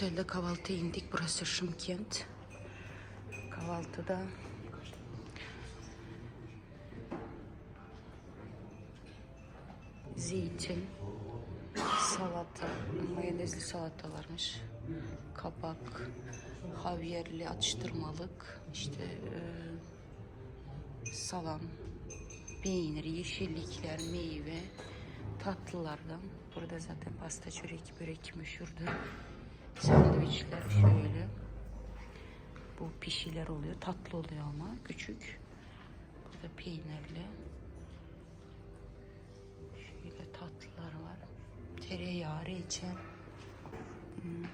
Otelde kahvaltıya indik. Burası Şımkent. Kahvaltıda zeytin, salata, mayonezli salata varmış. Kabak, havyerli atıştırmalık, işte e, salam, peynir, yeşillikler, meyve, tatlılardan. Burada zaten pasta, çörek, börek meşhurdu. Sandviçler şöyle. Bu pişiler oluyor. Tatlı oluyor ama küçük. Burada peynirli. Şöyle tatlılar var. Tereyağı, reçel. Hmm.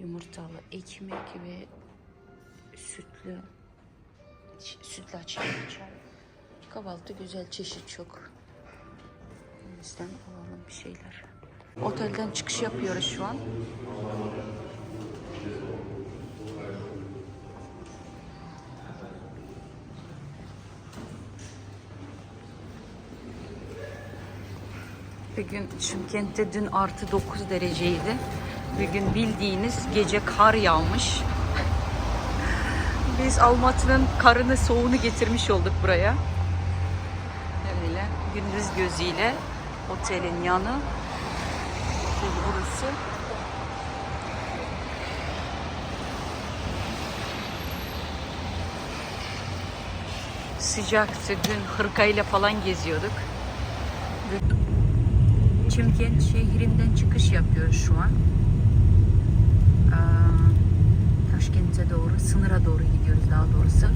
Yumurtalı ekmek ve sütlü sütlaç çay. Kahvaltı güzel çeşit çok. O yüzden alalım bir şeyler. Otelden çıkış yapıyoruz şu an. Bugün Şımkent'te dün artı 9 dereceydi. Bugün bildiğiniz gece kar yağmış. Biz Almatı'nın karını soğuğunu getirmiş olduk buraya. Öyle gündüz gözüyle otelin yanı. Burası. Sıcaktı. Dün hırkayla falan geziyorduk. Çimkent şehrinden çıkış yapıyoruz şu an. Aa, Taşkent'e doğru, sınıra doğru gidiyoruz daha doğrusu.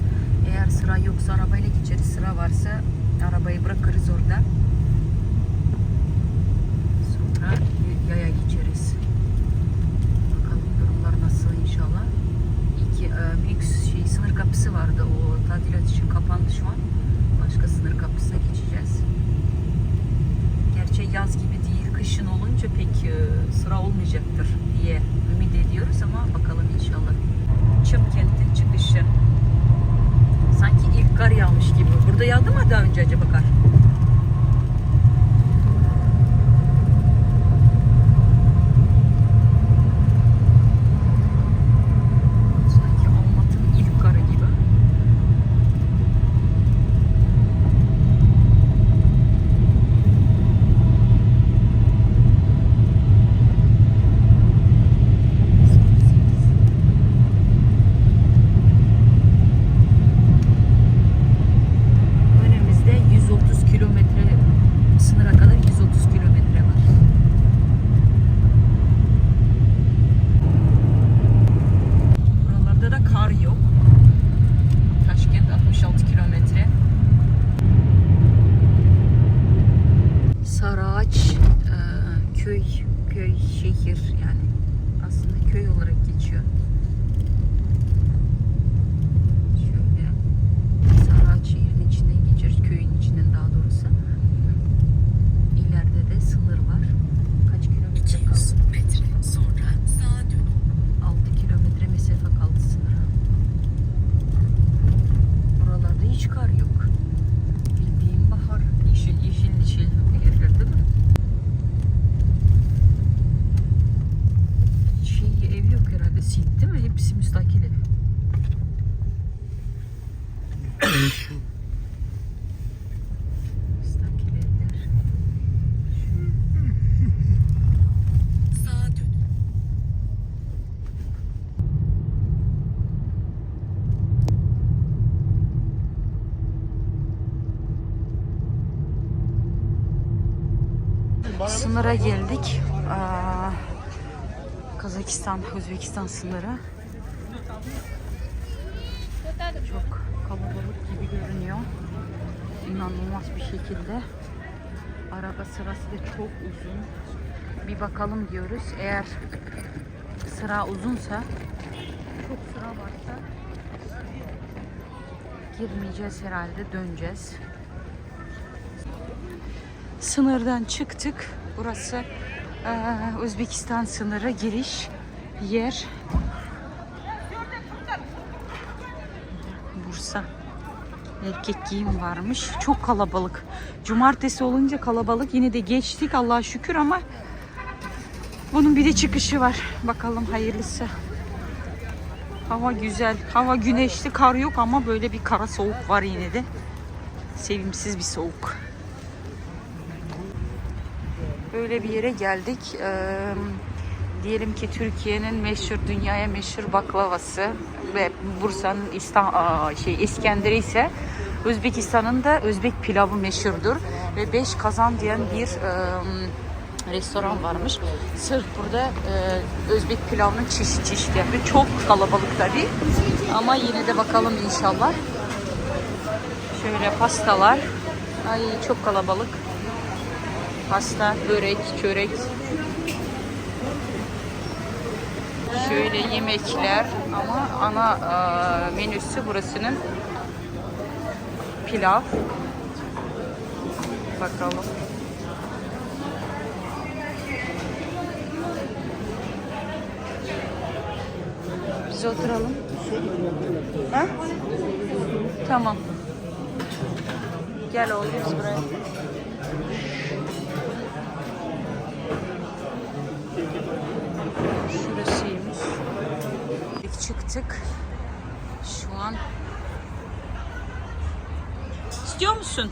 Eğer sıra yoksa arabayla geçeriz, sıra varsa arabayı bırakırız orada. Sonra yaya geçeriz. Bakalım durumlar nasıl inşallah. İki, e, büyük şey, sınır kapısı vardı. O tadilat için kapandı şu an. Başka sınır kapısına geçeceğiz. Gerçi yaz gibi değil, kışın olunca pek e, sıra olmayacaktır diye ümit ediyoruz ama bakalım inşallah. Çımkent'in çıkışı. Sanki ilk kar yağmış gibi. Burada yağdı mı daha önce acaba kar? Sanki Almatı'nın ilk karı gibi. Önümüzde 130 kilometre sınıra kadar 130 kilometre var. Buralarda da kar yok. Taşkent 66 kilometre. Saraç e, köy, köy, şehir yani aslında köy olarak geçiyor. Şöyle Saraç şehrin içinden geçiyoruz. Köyün içinden daha doğrusu. İleride de sınır var. Kaç kilometre kaldı? metre sonra sağa dönün. 6 kilometre mesafe kaldı sınıra. Buralarda hiç kar yok. Bildiğim bahar. Yeşil yeşil yeşil yerler değil mi? Şey ev yok herhalde. Sint değil mi? Hepsi müstakil ev. müstakil evler. Sağa dönün. Sınıra geldik. Kazakistan, Özbekistan sınırı. Çok kalabalık gibi görünüyor. İnanılmaz bir şekilde. Araba sırası da çok uzun. Bir bakalım diyoruz. Eğer sıra uzunsa, çok sıra varsa girmeyeceğiz herhalde, döneceğiz. Sınırdan çıktık. Burası eee, Özbekistan sınırı giriş yer. Bursa. Erkek giyim varmış. Çok kalabalık. Cumartesi olunca kalabalık. Yine de geçtik Allah'a şükür ama Bunun bir de çıkışı var. Bakalım hayırlısı. Hava güzel. Hava güneşli, kar yok ama böyle bir kara soğuk var yine de. Sevimsiz bir soğuk. Böyle bir yere geldik. Ee, diyelim ki Türkiye'nin meşhur, dünyaya meşhur baklavası ve Bursa'nın İstan şey İskenderi ise Özbekistan'ın da Özbek pilavı meşhurdur ve beş kazan diyen bir e, restoran varmış. Sırf burada e, Özbek pilavının çeşit çeşit yapıyor. Çok kalabalık tabii. Ama yine de bakalım inşallah. Şöyle pastalar. Ay çok kalabalık. Pasta, börek, çörek. Şöyle yemekler ama ana e, menüsü burasının pilav. Bakalım. Biz oturalım. Ha? Tamam. Gel oğlum buraya. Şurasıymış. Çıktık. Şu an İstiyor musun?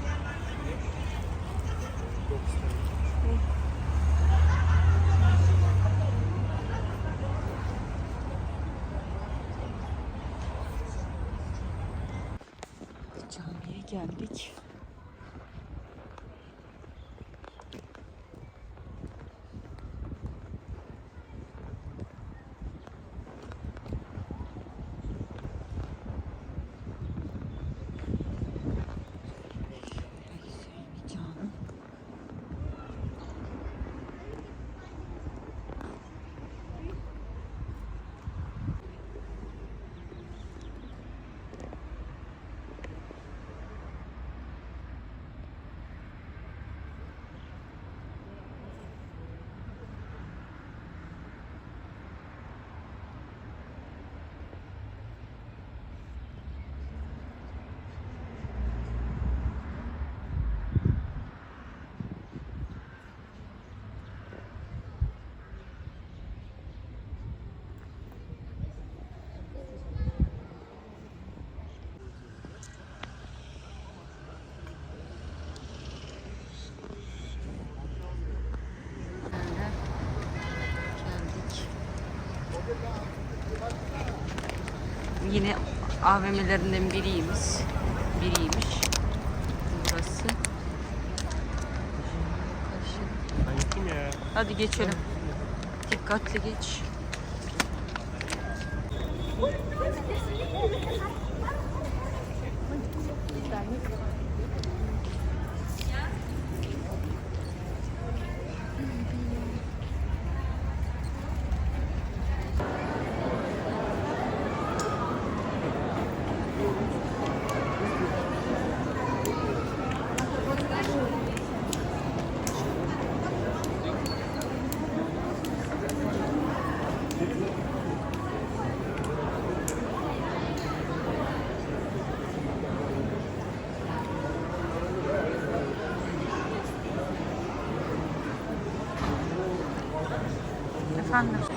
Camiye geldik. Cami. Böyle geldik. Yine AVM'lerinden biriymiş. Biriymiş. Burası. Hadi geçelim. Dikkatli geç. Анна.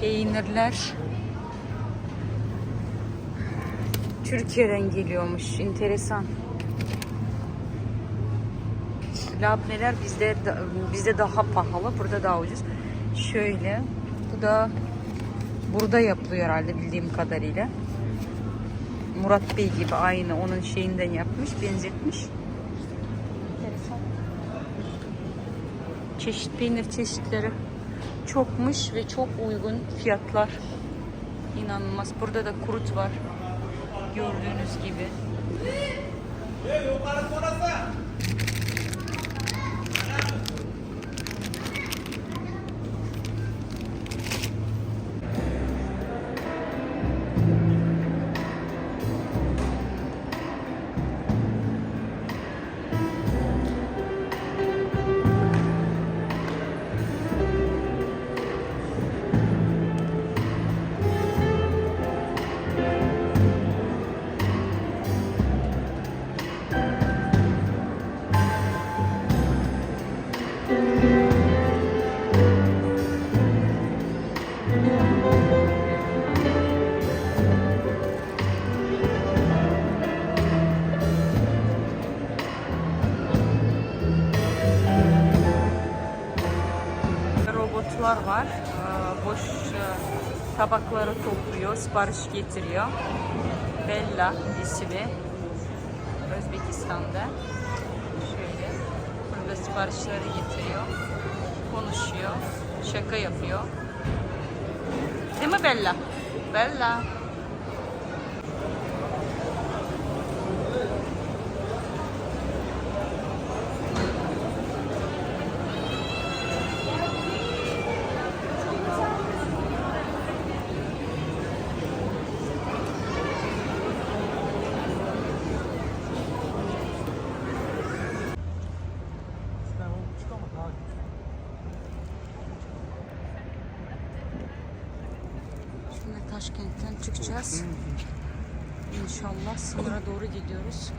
Peynirler Türkiye'den geliyormuş. Enteresan. Labneler bizde bizde daha pahalı, burada daha ucuz. Şöyle, bu da burada yapılıyor herhalde bildiğim kadarıyla. Murat Bey gibi aynı onun şeyinden yapmış, benzetmiş. Enteresan. Çeşit peynir çeşitleri çokmuş ve çok uygun fiyatlar. İnanılmaz. Burada da kurut var. Gördüğünüz gibi. Tabakları topluyor, sipariş getiriyor. Bella ismi. Özbekistan'da. Şöyle. Burada siparişleri getiriyor. Konuşuyor. Şaka yapıyor. Değil mi Bella? Bella. Şimdi Taşkent'ten çıkacağız. İnşallah sınıra doğru gidiyoruz.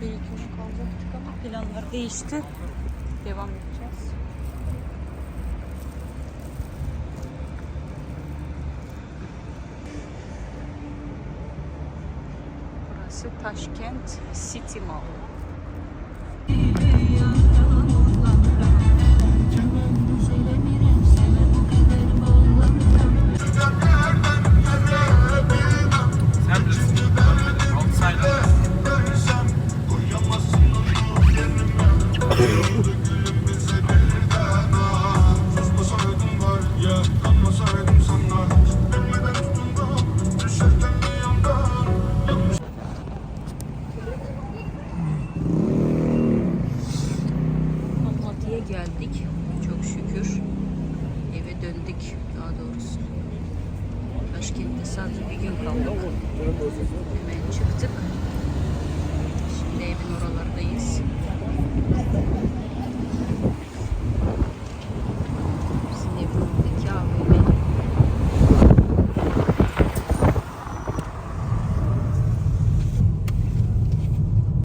Bir iki gün kalacaktık ama planlar değişti. Devam edeceğiz. Burası Taşkent City Mall. Geldik. Çok şükür. Eve döndük daha doğrusu. Başkentte sadece bir gün kaldık. Hemen çıktık. Şimdi evin oralardayız.